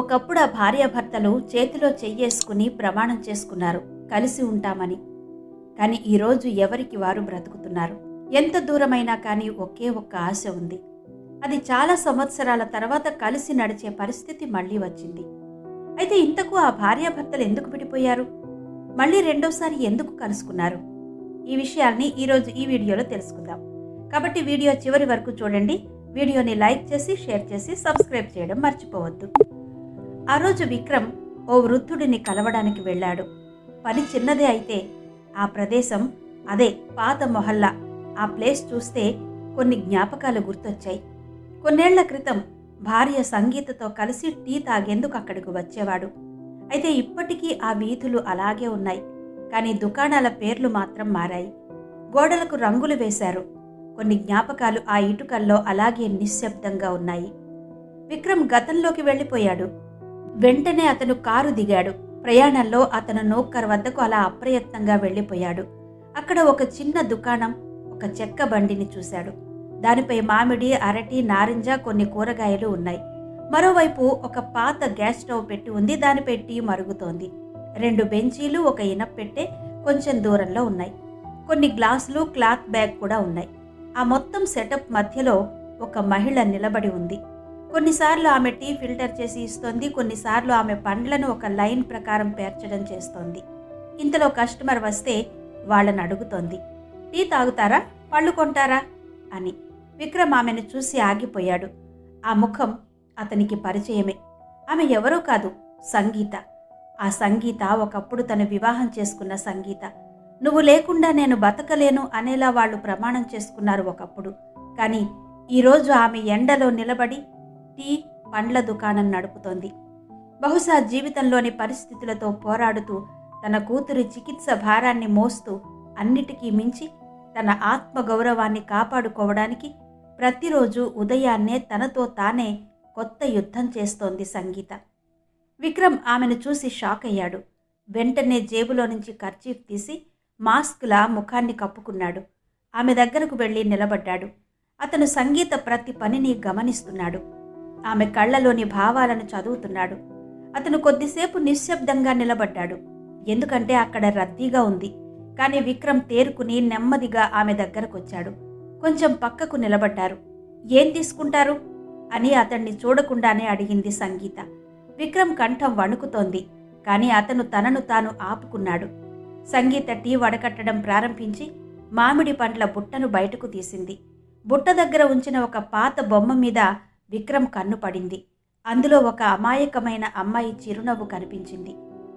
ఒకప్పుడు ఆ భార్యాభర్తలు చేతిలో చెయ్యేసుకుని ప్రమాణం చేసుకున్నారు కలిసి ఉంటామని. కానీ ఈరోజు ఎవరికి వారు బ్రతుకుతున్నారు? ఎంత దూరమైనా కానీ ఒకే ఒక్క ఆశ ఉంది. అది చాలా సంవత్సరాల తర్వాత కలిసి నడిచే పరిస్థితి మళ్ళీ వచ్చింది. అయితే ఇంతకు ఆ భార్యాభర్తలు ఎందుకు విడిపోయారు? మళ్ళీ రెండోసారి ఎందుకు కలుసుకున్నారు? ఈ విషయాల్ని ఈరోజు ఈ వీడియోలో తెలుసుకుందాం. కాబట్టి వీడియో చివరి వరకు చూడండి. వీడియోని లైక్ చేసి షేర్ చేసి సబ్స్క్రైబ్ చేయడం మర్చిపోవద్దు. ఆ రోజు విక్రమ్ ఓ వృద్ధుడిని కలవడానికి వెళ్ళాడు. పని చిన్నదే అయితే ఆ ప్రదేశం అదే పాత మొహల్లా. ఆ ప్లేస్ చూస్తే కొన్ని జ్ఞాపకాలు గుర్తొచ్చాయి. కొన్నేళ్ళ క్రితం భార్య సంగీతతో కలిసి టీ తాగేందుకు అక్కడికి వచ్చేవాడు. అయితే ఇప్పటికీ ఆ వీధులు అలాగే ఉన్నాయి. కానీ దుకాణాల పేర్లు మాత్రం మారాయి. గోడలకు రంగులు వేశారు. కొన్ని జ్ఞాపకాలు ఆ ఇటుకల్లో అలాగే నిశ్శబ్దంగా ఉన్నాయి. విక్రమ్ గతంలోకి వెళ్ళిపోయాడు. వెంటనే అతను కారు దిగాడు. ప్రయాణంలో అతను నోక్కర్ వద్దకు అలా అప్రయత్నంగా వెళ్ళిపోయాడు. అక్కడ ఒక చిన్న దుకాణం ఒక చెక్క బండిని చూశాడు. దానిపై మామిడి అరటి నారింజ కొన్ని కూరగాయలు ఉన్నాయి. మరోవైపు ఒక పాత గ్యాస్ స్టవ్ పెట్టి ఉంది. దానిపై టీ మరుగుతోంది. రెండు బెంచీలు ఒక ఇనప్పెట్టె కొంచెం దూరంలో ఉన్నాయి. కొన్ని గ్లాసులు క్లాత్ బ్యాగ్ కూడా ఉన్నాయి. ఆ మొత్తం సెటప్ మధ్యలో ఒక మహిళ నిలబడి ఉంది. కొన్నిసార్లు ఆమె టీ ఫిల్టర్ చేసి ఇస్తోంది కొన్నిసార్లు ఆమె పండ్లను ఒక లైన్ ప్రకారం పేర్చడం చేస్తోంది. ఇంతలో కస్టమర్ వస్తే వాళ్ళని అడుగుతోంది టీ తాగుతారా? పళ్ళు కొంటారా? అని. విక్రమ్ ఆమెను చూసి ఆగిపోయాడు. ఆ ముఖం అతనికి పరిచయమే. ఆమె ఎవరో కాదు సంగీత. ఆ సంగీత ఒకప్పుడు తను వివాహం చేసుకున్న సంగీత. నువ్వు లేకుండా నేను బతకలేను అనేలా వాళ్ళు ప్రమాణం చేసుకున్నారు ఒకప్పుడు. కానీ ఈరోజు ఆమె ఎండలో నిలబడి టీ పండ్ల దుకాణం నడుపుతోంది. బహుశా జీవితంలోని పరిస్థితులతో పోరాడుతూ తన కూతురి చికిత్స భారాన్ని మోస్తూ అన్నిటికీ మించి తన ఆత్మ గౌరవాన్ని కాపాడుకోవడానికి ప్రతిరోజు ఉదయాన్నే తనతో తానే కొత్త యుద్ధం చేస్తోంది సంగీత. విక్రమ్ ఆమెను చూసి షాక్ అయ్యాడు. వెంటనే జేబులో నుంచి కర్చీఫ్ తీసి మాస్క్లా ముఖాన్ని కప్పుకున్నాడు. ఆమె దగ్గరకు వెళ్ళి నిలబడ్డాడు. అతను సంగీత ప్రతి పనిని గమనిస్తున్నాడు. ఆమె కళ్ళలోని భావాలను చదువుతున్నాడు. అతను కొద్దిసేపు నిశ్శబ్దంగా నిలబడ్డాడు. ఎందుకంటే అక్కడ రద్దీగా ఉంది. కానీ విక్రమ్ తేరుకుని నెమ్మదిగా ఆమె దగ్గరకొచ్చాడు. కొంచెం పక్కకు నిలబడ్డారు. ఏం తీసుకుంటారు? అని అతన్ని చూడకుండానే అడిగింది సంగీత. విక్రమ్ కంఠం వణుకుతోంది. కానీ అతను తనను తాను ఆపుకున్నాడు. సంగీత టీ వడకట్టడం ప్రారంభించి మామిడి పండ్ల బుట్టను బయటకు తీసింది. బుట్ట దగ్గర ఉంచిన ఒక పాత బొమ్మ మీద విక్రమ్ కన్ను పడింది. అందులో ఒక అమాయకమైన అమ్మాయి చిరునవ్వు కనిపించింది.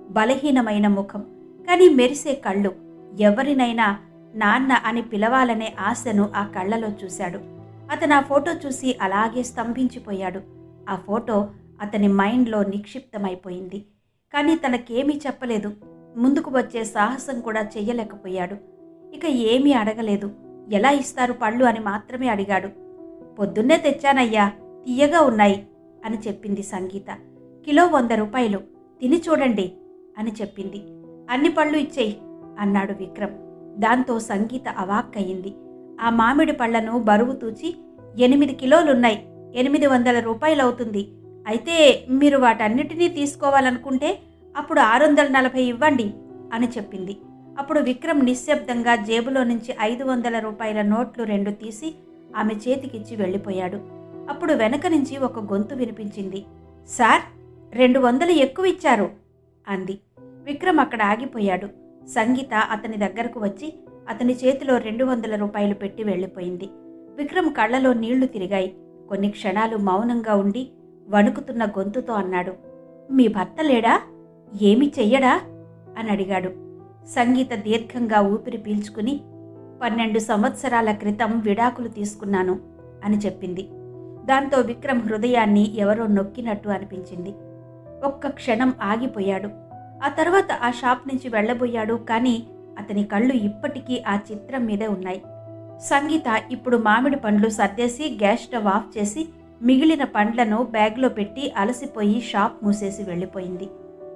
బలహీనమైన ముఖం కానీ మెరిసే కళ్ళు. ఎవరినైనా నాన్న అని పిలవాలనే ఆశను ఆ కళ్ళలో చూశాడు. అతను ఆ ఫోటో చూసి అలాగే స్తంభించిపోయాడు. ఆ ఫోటో అతని మైండ్లో నిక్షిప్తమైపోయింది. కానీ తనకేమీ చెప్పలేదు. ముందుకు వచ్చే సాహసం కూడా చెయ్యలేకపోయాడు. ఇక ఏమీ అడగలేదు. ఎలా ఇస్తారు పళ్ళు అని మాత్రమే అడిగాడు. పొద్దున్నే తెచ్చానయ్యా. తీయగా ఉన్నాయి అని చెప్పింది సంగీత. కిలో వంద రూపాయలు. తిని చూడండి అని చెప్పింది. అన్ని పళ్ళు ఇచ్చేయి అన్నాడు విక్రమ్. దాంతో సంగీత అవాక్కయింది. ఆ మామిడి పళ్ళను బరువు తూచి ఎనిమిది కిలోలున్నాయి. ఎనిమిది వందల రూపాయలవుతుంది. అయితే మీరు వాటన్నిటినీ తీసుకోవాలనుకుంటే అప్పుడు ఆరు వందల నలభై ఇవ్వండి అని చెప్పింది. అప్పుడు విక్రమ్ నిశ్శబ్దంగా జేబులో నుంచి ఐదు వందల రూపాయల నోట్లు రెండు తీసి ఆమె చేతికిచ్చి వెళ్ళిపోయాడు. అప్పుడు వెనక నుంచి ఒక గొంతు వినిపించింది. సార్ రెండు వందలు ఎక్కువ ఇచ్చారు అంది. విక్రమ్ అక్కడ ఆగిపోయాడు. సంగీత అతని దగ్గరకు వచ్చి అతని చేతిలో రెండు వందల రూపాయలు పెట్టి వెళ్ళిపోయింది. విక్రమ్ కళ్ళలో నీళ్ళు తిరిగాయి. కొన్ని క్షణాలు మౌనంగా ఉండి వణుకుతున్న గొంతుతో అన్నాడు మీ భర్త లేడా? ఏమి చెయ్యడా? అని అడిగాడు. సంగీత దీర్ఘంగా ఊపిరి పీల్చుకుని పన్నెండు సంవత్సరాల క్రితం విడాకులు తీసుకున్నాను అని చెప్పింది. దాంతో విక్రమ్ హృదయాన్ని ఎవరో నొక్కినట్టు అనిపించింది. ఒక్క క్షణం ఆగిపోయాడు. ఆ తర్వాత ఆ షాప్ నుంచి వెళ్ళబోయాడు కానీ అతని కళ్ళు ఇప్పటికీ ఆ చిత్రం మీదే ఉన్నాయి. సంగీత ఇప్పుడు మామిడి పండ్లు సర్దేసి గ్యాస్ స్టవ్ ఆఫ్ చేసి మిగిలిన పండ్లను బ్యాగ్లో పెట్టి అలసిపోయి షాప్ మూసేసి వెళ్ళిపోయింది.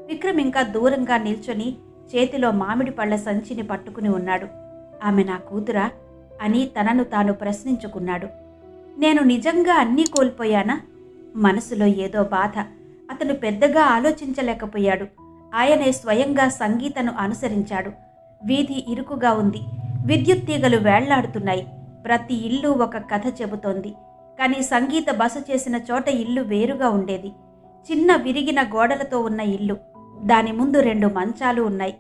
విక్రమ్ ఇంకా దూరంగా నిల్చొని చేతిలో మామిడి పళ్ళ సంచిని పట్టుకుని ఉన్నాడు. ఆమె నా కూతురా? అని తనను తాను ప్రశ్నించుకున్నాడు. నేను నిజంగా అన్నీ కోల్పోయానా? మనసులో ఏదో బాధ. అతను పెద్దగా ఆలోచించలేకపోయాడు. ఆయనే స్వయంగా సంగీతను అనుసరించాడు. వీధి ఇరుకుగా ఉంది. విద్యుత్ తీగలు వేళ్ళాడుతున్నాయి. ప్రతి ఇల్లు ఒక కథ చెబుతోంది. కానీ సంగీత బస చేసిన చోట ఇల్లు వేరుగా ఉండేది. చిన్న విరిగిన గోడలతో ఉన్న ఇల్లు. దాని ముందు రెండు మంచాలు ఉన్నాయి.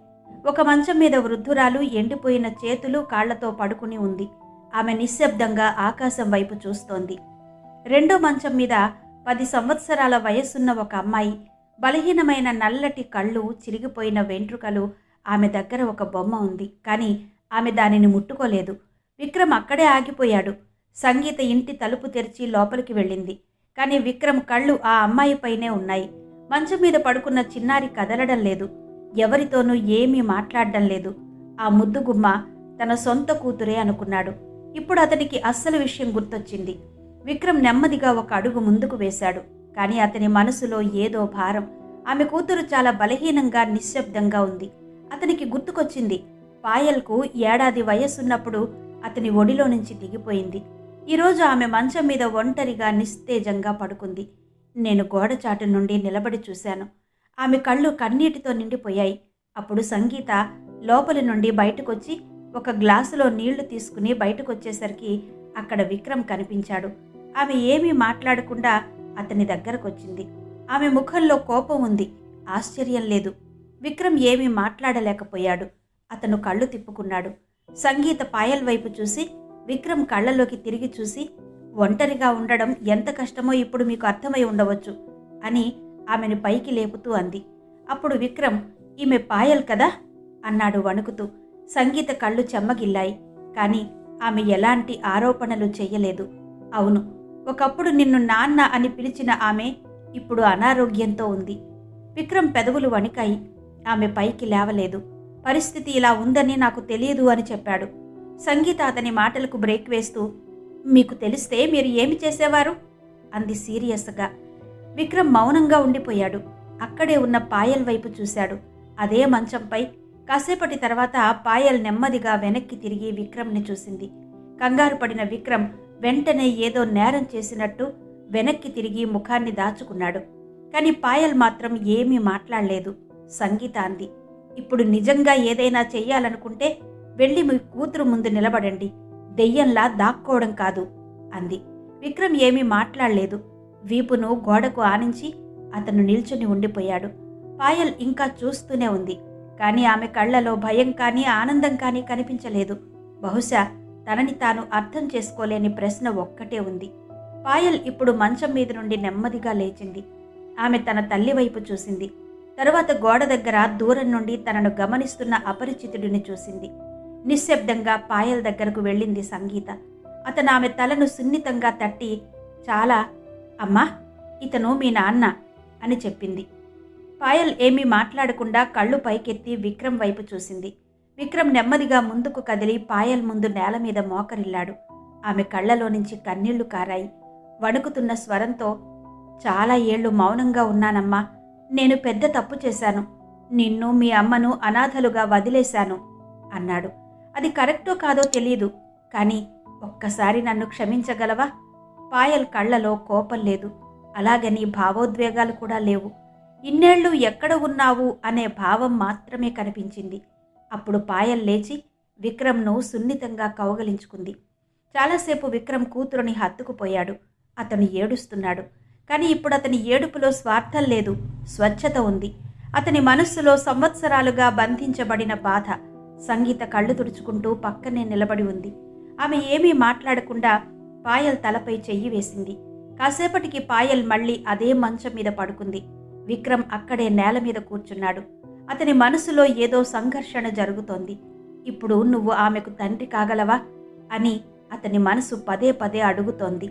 ఒక మంచం మీద వృద్ధురాలు ఎండిపోయిన చేతులు కాళ్ళతో పడుకుని ఉంది. ఆమె నిశ్శబ్దంగా ఆకాశం వైపు చూస్తోంది. రెండో మంచం మీద పది సంవత్సరాల వయస్సున్న ఒక అమ్మాయి బలహీనమైన నల్లటి కళ్ళు చిరిగిపోయిన వెంట్రుకలు ఆమె దగ్గర ఒక బొమ్మ ఉంది. కానీ ఆమె దానిని ముట్టుకోలేదు. విక్రమ్ అక్కడే ఆగిపోయాడు. సంగీత ఇంటి తలుపు తెరిచి లోపలికి వెళ్ళింది. కానీ విక్రమ్ కళ్ళు ఆ అమ్మాయిపైనే ఉన్నాయి. మంచం మీద పడుకున్న చిన్నారి కదలడం లేదు. ఎవరితోనూ ఏమీ మాట్లాడడం లేదు. ఆ ముద్దుగుమ్మ తన సొంత కూతురే అనుకున్నాడు. ఇప్పుడు అతనికి అస్సలు విషయం గుర్తొచ్చింది. విక్రమ్ నెమ్మదిగా ఒక అడుగు ముందుకు వేశాడు. కానీ అతని మనసులో ఏదో భారం. ఆమె కూతురు చాలా బలహీనంగా నిశ్శబ్దంగా ఉంది. అతనికి గుర్తుకొచ్చింది. పాయల్కు ఏడాది వయస్సున్నప్పుడు అతని ఒడిలో నుంచి దిగిపోయింది ఈరోజు ఆమె మంచం మీద ఒంటరిగా నిస్తేజంగా పడుకుంది. నేను గోడచాటు నుండి నిలబడి చూశాను. ఆమె కళ్ళు కన్నీటితో నిండిపోయాయి. అప్పుడు సంగీత లోపలి నుండి బయటకొచ్చి ఒక గ్లాసులో నీళ్ళు తీసుకుని బయటకొచ్చేసరికి అక్కడ విక్రమ్ కనిపించాడు. ఆమె ఏమీ మాట్లాడకుండా అతని దగ్గరకొచ్చింది. ఆమె ముఖంలో కోపం ఉంది. ఆశ్చర్యం లేదు. విక్రమ్ ఏమీ మాట్లాడలేకపోయాడు. అతను కళ్ళు తిప్పుకున్నాడు. సంగీత పాయల్ వైపు చూసి విక్రమ్ కళ్ళలోకి తిరిగి చూసి ఒంటరిగా ఉండడం ఎంత కష్టమో ఇప్పుడు మీకు అర్థమై ఉండవచ్చు అని ఆమెను పైకి లేపుతూ అంది. అప్పుడు విక్రమ్ ఈమె పాయల్ కదా? అన్నాడు వణుకుతూ. సంగీత కళ్ళు చెమ్మగిల్లాయి. కానీ ఆమె ఎలాంటి ఆరోపణలు చెయ్యలేదు. అవును ఒకప్పుడు నిన్ను నాన్న అని పిలిచిన ఆమె ఇప్పుడు అనారోగ్యంతో ఉంది. విక్రమ్ పెదవులు వణికాయి. ఆమె పైకి లేవలేదు. పరిస్థితి ఇలా ఉందని నాకు తెలియదు అని చెప్పాడు. సంగీత అతని మాటలకు బ్రేక్ వేస్తూ మీకు తెలిస్తే మీరు ఏమి చేసేవారు? అంది సీరియస్గా. విక్రమ్ మౌనంగా ఉండిపోయాడు. అక్కడే ఉన్న పాయల్ వైపు చూశాడు. అదే మంచంపై కాసేపటి తర్వాత పాయల్ నెమ్మదిగా వెనక్కి తిరిగి విక్రమ్ని చూసింది. కంగారు పడిన విక్రమ్ వెంటనే ఏదో నేరం చేసినట్టు వెనక్కి తిరిగి ముఖాన్ని దాచుకున్నాడు. కానీ పాయల్ మాత్రం ఏమీ మాట్లాడలేదు. సంగీత అంది ఇప్పుడు నిజంగా ఏదైనా చెయ్యాలనుకుంటే వెళ్ళి మీ కూతురు ముందు నిలబడండి. దెయ్యంలా దాక్కోవడం కాదు అంది. విక్రమ్ ఏమీ మాట్లాడలేదు. వీపును గోడకు ఆనించి అతను నిల్చుని ఉండిపోయాడు. పాయల్ ఇంకా చూస్తూనే ఉంది. కానీ ఆమె కళ్ళలో భయం కానీ ఆనందం కానీ కనిపించలేదు. బహుశా తనని తాను అర్థం చేసుకోలేని ప్రశ్న ఒక్కటే ఉంది. పాయల్ ఇప్పుడు మంచం మీద నుండి నెమ్మదిగా లేచింది. ఆమె తన తల్లి వైపు చూసింది. తరువాత గోడ దగ్గర దూరం నుండి తనను గమనిస్తున్న అపరిచితుడిని చూసింది. నిశ్శబ్దంగా పాయల్ దగ్గరకు వెళ్ళింది సంగీత. అతను ఆమె తలను సున్నితంగా తట్టి చాలా అమ్మా ఇతను మీ నాన్న అని చెప్పింది. పాయల్ ఏమీ మాట్లాడకుండా కళ్ళు పైకెత్తి విక్రమ్ వైపు చూసింది. విక్రమ్ నెమ్మదిగా ముందుకు కదిలి పాయల్ ముందు నేల మీద మోకరిల్లాడు. ఆమె కళ్ళలో నుంచి కన్నీళ్ళు కారాయి. వణుకుతున్న స్వరంతో చాలా ఏళ్ళు మౌనంగా ఉన్నానమ్మా. నేను పెద్ద తప్పు చేశాను. నిన్ను మీ అమ్మను అనాథలుగా వదిలేశాను అన్నాడు. అది కరెక్టో కాదో తెలియదు కానీ ఒక్కసారి నన్ను క్షమించగలవా? పాయల్ కళ్ళలో కోపం లేదు. అలాగని భావోద్వేగాలు కూడా లేవు. ఇన్నేళ్ళు ఎక్కడ ఉన్నావు అనే భావం మాత్రమే కనిపించింది. అప్పుడు పాయల్ లేచి విక్రమ్ను సున్నితంగా కౌగలించుకుంది. చాలాసేపు విక్రమ్ కూతురుని హత్తుకుపోయాడు. అతను ఏడుస్తున్నాడు. కానీ ఇప్పుడు అతని ఏడుపులో స్వార్థం లేదు స్వచ్ఛత ఉంది. అతని మనస్సులో సంవత్సరాలుగా బంధించబడిన బాధ సంగీత కళ్ళు తుడుచుకుంటూ పక్కనే నిలబడి ఉంది. ఆమె ఏమీ మాట్లాడకుండా పాయల్ తలపై చెయ్యి వేసింది. కాసేపటికి పాయల్ మళ్ళీ అదే మంచం మీద పడుకుంది. విక్రమ్ అక్కడే నేల మీద కూర్చున్నాడు. అతని మనసులో ఏదో సంఘర్షణ జరుగుతోంది. ఇప్పుడు నువ్వు ఆమెకు తండ్రి కాగలవా? అని అతని మనసు పదే పదే అడుగుతోంది.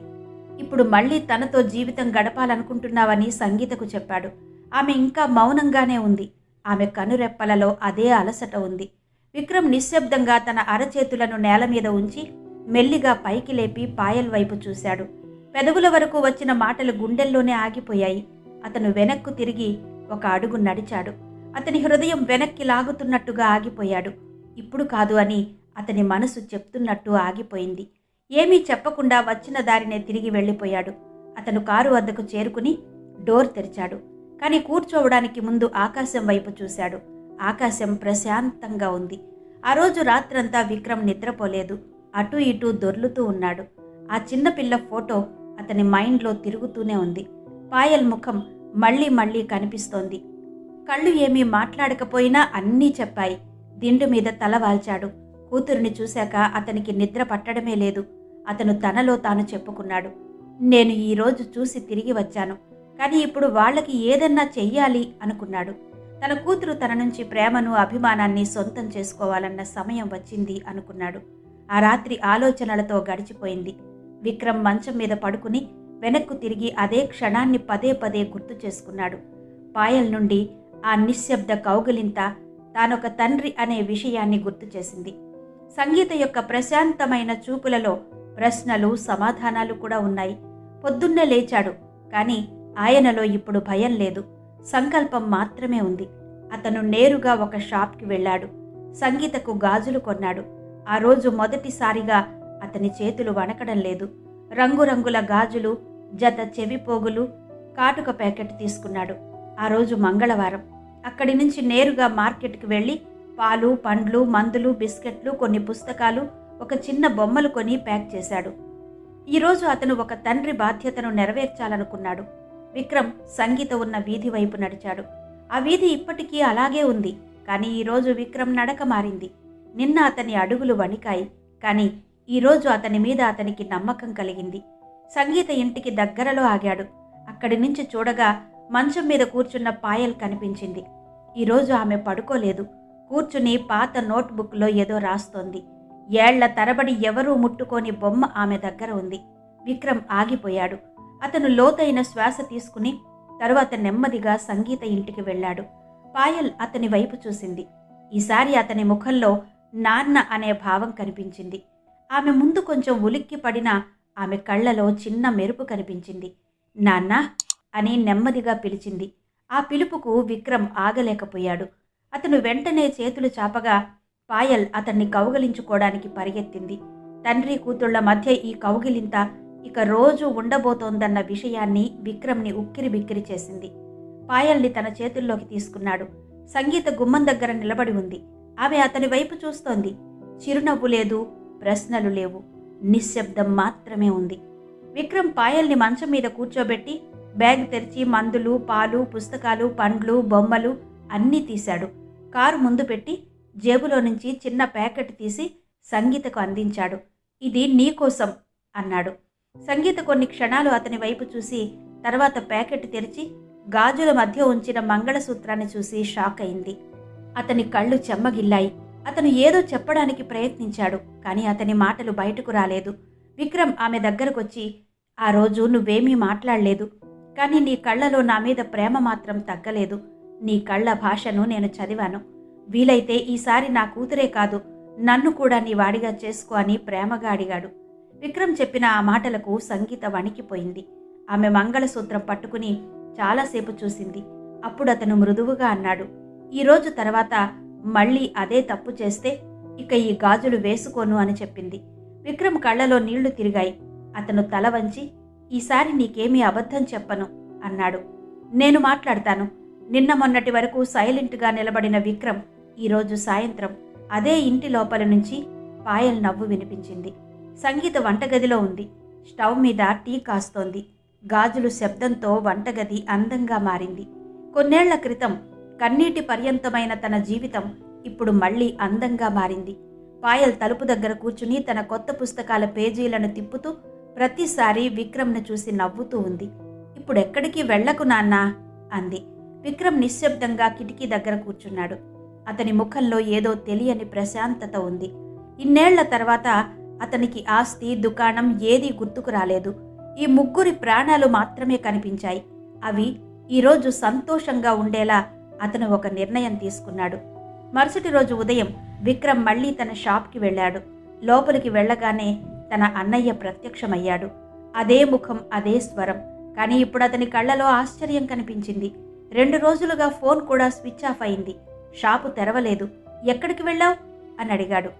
ఇప్పుడు మళ్ళీ తనతో జీవితం గడపాలనుకుంటున్నావని సంగీతకు చెప్పాడు. ఆమె ఇంకా మౌనంగానే ఉంది. ఆమె కనురెప్పలలో అదే అలసట ఉంది. విక్రమ్ నిశ్శబ్దంగా తన అరచేతులను నేల మీద ఉంచి మెల్లిగా పైకి లేపి పాయల్ వైపు చూశాడు. పెదవుల వరకు వచ్చిన మాటలు గుండెల్లోనే ఆగిపోయాయి. అతను వెనక్కు తిరిగి ఒక అడుగు నడిచాడు. అతని హృదయం వెనక్కి లాగుతున్నట్టుగా ఆగిపోయాడు. ఇప్పుడు కాదు అని అతని మనసు చెప్తున్నట్టు ఆగిపోయింది. ఏమీ చెప్పకుండా వచ్చిన దారినే తిరిగి వెళ్ళిపోయాడు. అతను కారు వద్దకు చేరుకుని డోర్ తెరిచాడు. కానీ కూర్చోవడానికి ముందు ఆకాశం వైపు చూశాడు. ఆకాశం ప్రశాంతంగా ఉంది. ఆ రోజు రాత్రంతా విక్రమ్ నిద్రపోలేదు. అటూ ఇటూ దొర్లుతూ ఉన్నాడు. ఆ చిన్నపిల్ల ఫోటో అతని మైండ్లో తిరుగుతూనే ఉంది. పాయల్ ముఖం మళ్ళీ మళ్ళీ కనిపిస్తోంది. కళ్ళు ఏమీ మాట్లాడకపోయినా అన్నీ చెప్పాయి. దిండు మీద తల వాల్చాడు. కూతురిని చూశాక అతనికి నిద్ర పట్టడమే లేదు. అతను తనలో తాను చెప్పుకున్నాడు. నేను ఈరోజు చూసి తిరిగి వచ్చాను. కానీ ఇప్పుడు వాళ్ళకి ఏదన్నా చెయ్యాలి అనుకున్నాడు. తన కూతురు తన నుంచి ప్రేమను అభిమానాన్ని సొంతం చేసుకోవాలన్న సమయం వచ్చింది అనుకున్నాడు. ఆ రాత్రి ఆలోచనలతో గడిచిపోయింది. విక్రమ్ మంచం మీద పడుకుని వెనక్కు తిరిగి అదే క్షణాన్ని పదే పదే గుర్తు చేసుకున్నాడు. పాయల్ నుండి ఆ నిశ్శబ్ద కౌగులింత తానొక తండ్రి అనే విషయాన్ని గుర్తు చేసింది. సంగీత యొక్క ప్రశాంతమైన చూపులలో ప్రశ్నలు సమాధానాలు కూడా ఉన్నాయి. పొద్దున్నే లేచాడు కానీ ఆయనలో ఇప్పుడు భయం లేదు. సంకల్పం మాత్రమే ఉంది. అతను నేరుగా ఒక షాప్కి వెళ్ళాడు. సంగీతకు గాజులు కొన్నాడు. ఆ రోజు మొదటిసారిగా అతని చేతులు వణకడం లేదు. రంగురంగుల గాజులు జత చెవి పోగులు కాటుక ప్యాకెట్ తీసుకున్నాడు. ఆ రోజు మంగళవారం. అక్కడి నుంచి నేరుగా మార్కెట్కి వెళ్ళి పాలు పండ్లు మందులు బిస్కెట్లు కొన్ని పుస్తకాలు ఒక చిన్న బొమ్మలు కొని ప్యాక్ చేశాడు. ఈరోజు అతను ఒక తండ్రి బాధ్యతను నెరవేర్చాలనుకున్నాడు. విక్రమ్ సంగీత ఉన్న వీధి వైపు నడిచాడు. ఆ వీధి ఇప్పటికీ అలాగే ఉంది కానీ ఈరోజు విక్రమ్ నడక మారింది. నిన్న అతని అడుగులు వణికాయి కానీ ఈరోజు అతని మీద అతనికి నమ్మకం కలిగింది. సంగీత ఇంటికి దగ్గరలో ఆగాడు. అక్కడి నుంచి చూడగా మంచం మీద కూర్చున్న పాయల్ కనిపించింది. ఈరోజు ఆమె పడుకోలేదు. కూర్చుని పాత నోట్బుక్లో ఏదో రాస్తోంది. ఏళ్ళ తరబడి ఎవరూ ముట్టుకోని బొమ్మ ఆమె దగ్గర ఉంది. విక్రమ్ ఆగిపోయాడు. అతను లోతైన శ్వాస తీసుకుని తరువాత నెమ్మదిగా సంగీత ఇంటికి వెళ్ళాడు. పాయల్ అతని వైపు చూసింది. ఈసారి అతని ముఖంలో నాన్న అనే భావం కనిపించింది. ఆమె ముందు కొంచెం ఉలిక్కి పడినా ఆమె కళ్ళలో చిన్న మెరుపు కనిపించింది. నాన్న అని నెమ్మదిగా పిలిచింది. ఆ పిలుపుకు విక్రమ్ ఆగలేకపోయాడు. అతను వెంటనే చేతులు చాపగా పాయల్ అతన్ని కౌగలించుకోవడానికి పరిగెత్తింది. తండ్రి కూతుళ్ళ మధ్య ఈ కౌగిలింత ఇక రోజు ఉండబోతోందన్న విషయాన్ని విక్రమ్ని ఉక్కిరి బిక్కిరి చేసింది. పాయల్ని తన చేతుల్లోకి తీసుకున్నాడు. సంగీత గుమ్మం దగ్గర నిలబడి ఉంది. ఆమె అతని వైపు చూస్తోంది. చిరునవ్వు లేదు ప్రశ్నలు లేవు. నిశ్శబ్దం మాత్రమే ఉంది. విక్రమ్ పాయల్ని మంచం మీద కూర్చోబెట్టి బ్యాగ్ తెరిచి మందులు పాలు పుస్తకాలు పండ్లు బొమ్మలు అన్నీ తీశాడు. కారు ముందు పెట్టి జేబులో నుంచి చిన్న ప్యాకెట్ తీసి సంగీతకు అందించాడు. ఇది నీకోసం అన్నాడు. సంగీత కొన్ని క్షణాలు అతని వైపు చూసి తర్వాత ప్యాకెట్ తెరిచి గాజుల మధ్య ఉంచిన మంగళసూత్రాన్ని చూసి షాక్ అయింది. అతని కళ్ళు చెమ్మగిల్లాయి. అతను ఏదో చెప్పడానికి ప్రయత్నించాడు కానీ అతని మాటలు బయటకు రాలేదు. విక్రమ్ ఆమె దగ్గరకొచ్చి ఆ రోజు నువ్వేమీ మాట్లాడలేదు కానీ నీ కళ్ళలో నా మీద ప్రేమ మాత్రం తగ్గలేదు. నీ కళ్ళ భాషను నేను చదివాను. వీలైతే ఈసారి నా కూతురే కాదు నన్ను కూడా నీ వాడిగా చేసుకో అని ప్రేమగా అడిగాడు. విక్రమ్ చెప్పిన ఆ మాటలకు సంగీత వణికిపోయింది. ఆమె మంగళసూత్రం పట్టుకుని చాలాసేపు చూసింది. అప్పుడు అతను మృదువుగా అన్నాడు. ఈరోజు తర్వాత మళ్ళీ అదే తప్పు చేస్తే ఇక ఈ గాజులు వేసుకోను అని చెప్పింది. విక్రమ్ కళ్ళలో నీళ్ళు తిరిగాయి. అతను తల వంచి ఈసారి నీకేమీ అబద్ధం చెప్పను అన్నాడు. నేను మాట్లాడతాను. నిన్న మొన్నటి వరకు సైలెంట్గా నిలబడిన విక్రమ్ ఈరోజు సాయంత్రం అదే ఇంటి లోపల నుంచి పాయల్ నవ్వు వినిపించింది. సంగీత వంటగదిలో ఉంది. స్టవ్ మీద టీ కాస్తోంది. గాజులు శబ్దంతో వంటగది అందంగా మారింది. కొన్నేళ్ళ క్రితం కన్నీటి పర్యంతమైన తన జీవితం ఇప్పుడు మళ్ళీ అందంగా మారింది. పాయల్ తలుపు దగ్గర కూర్చుని తన కొత్త పుస్తకాల పేజీలను తిప్పుతూ ప్రతిసారి విక్రమ్ను చూసి నవ్వుతూ ఉంది. ఇప్పుడెక్కడికి వెళ్ళకు నాన్నా? అంది. విక్రమ్ నిశ్శబ్దంగా కిటికీ దగ్గర కూర్చున్నాడు. అతని ముఖంలో ఏదో తెలియని ప్రశాంతత ఉంది. ఇన్నేళ్ళ తర్వాత అతనికి ఆస్తి దుకాణం ఏదీ గుర్తుకు రాలేదు. ఈ ముగ్గురి ప్రాణాలు మాత్రమే కనిపించాయి. అవి ఈరోజు సంతోషంగా ఉండేలా అతను ఒక నిర్ణయం తీసుకున్నాడు. మరుసటి రోజు ఉదయం విక్రమ్ మళ్ళీ తన షాప్కి వెళ్ళాడు. లోపలికి వెళ్ళగానే తన అన్నయ్య ప్రత్యక్షమయ్యాడు. అదే ముఖం అదే స్వరం. కానీ ఇప్పుడు అతని కళ్ళలో ఆశ్చర్యం కనిపించింది. రెండు రోజులుగా ఫోన్ కూడా స్విచ్ ఆఫ్ అయింది. షాపు తెరవలేదు. ఎక్కడికి వెళ్ళావు? అని అడిగాడు.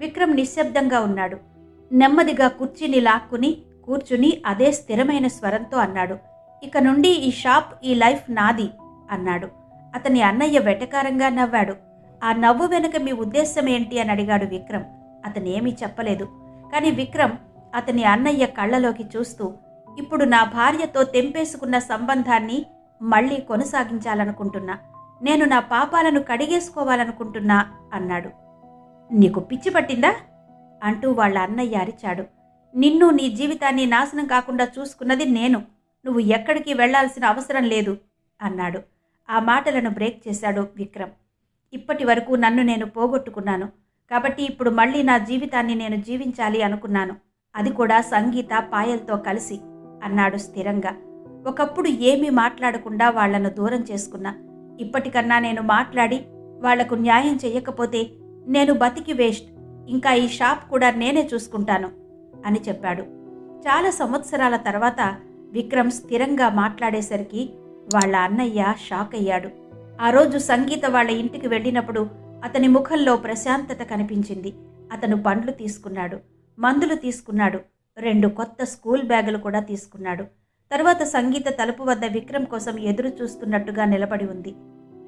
విక్రమ్ నిశ్శబ్దంగా ఉన్నాడు. నెమ్మదిగా కుర్చీని లాక్కుని కూర్చుని అదే స్థిరమైన స్వరంతో అన్నాడు. ఇక నుండి ఈ షాప్ ఈ లైఫ్ నాది అన్నాడు. అతని అన్నయ్య వెటకారంగా నవ్వాడు. ఆ నవ్వు వెనుక మీ ఉద్దేశం ఏంటి? అని అడిగాడు విక్రమ్. అతనేమీ చెప్పలేదు. కానీ విక్రమ్ అతని అన్నయ్య కళ్ళలోకి చూస్తూ ఇప్పుడు నా భార్యతో తెంపేసుకున్న సంబంధాన్ని మళ్ళీ కొనసాగించాలనుకుంటున్నా. నేను నా పాపాలను కడిగేసుకోవాలనుకుంటున్నా అన్నాడు. నీకు పిచ్చి పట్టిందా? అంటూ వాళ్ళ అన్నయ్య అరిచాడు. నిన్ను నీ జీవితాన్ని నాశనం కాకుండా చూసుకున్నది నేను. నువ్వు ఎక్కడికి వెళ్ళాల్సిన అవసరం లేదు అన్నాడు. ఆ మాటలను బ్రేక్ చేశాడు విక్రమ్. ఇప్పటి వరకు నన్ను నేను పోగొట్టుకున్నాను. కాబట్టి ఇప్పుడు మళ్ళీ నా జీవితాన్ని నేను జీవించాలి అనుకున్నాను. అది కూడా సంగీత పాయల్తో కలిసి అన్నాడు స్థిరంగా. ఒకప్పుడు ఏమీ మాట్లాడకుండా వాళ్ళను దూరం చేసుకున్నా. ఇప్పటికన్నా నేను మాట్లాడి వాళ్ళకు న్యాయం చెయ్యకపోతే నేను బతికి వేస్ట్. ఇంకా ఈ షాప్ కూడా నేనే చూసుకుంటాను అని చెప్పాడు. చాలా సంవత్సరాల తర్వాత విక్రమ్ స్థిరంగా మాట్లాడేసరికి వాళ్ళ అన్నయ్య షాక్ అయ్యాడు. ఆ రోజు సంగీత వాళ్ళ ఇంటికి వెళ్ళినప్పుడు అతని ముఖంలో ప్రశాంతత కనిపించింది. అతను పండ్లు తీసుకున్నాడు మందులు తీసుకున్నాడు రెండు కొత్త స్కూల్ బ్యాగులు కూడా తీసుకున్నాడు. తర్వాత సంగీత తలుపు వద్ద విక్రమ్ కోసం ఎదురు చూస్తున్నట్టుగా నిలబడి ఉంది.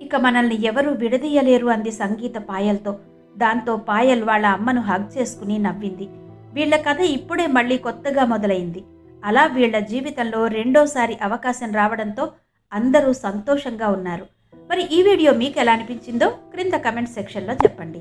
ఇక మనల్ని ఎవరూ విడదీయలేరు అంది సంగీత పాయల్తో. దాంతో పాయల్ వాళ్ళ అమ్మను హగ్ చేసుకుని నవ్వింది. వీళ్ళ కథ ఇప్పుడే మళ్ళీ కొత్తగా మొదలైంది. అలా వీళ్ళ జీవితంలో రెండోసారి అవకాశం రావడంతో అందరూ సంతోషంగా ఉన్నారు. మరి ఈ వీడియో మీకు ఎలా అనిపించిందో క్రింద కమెంట్ సెక్షన్లో చెప్పండి.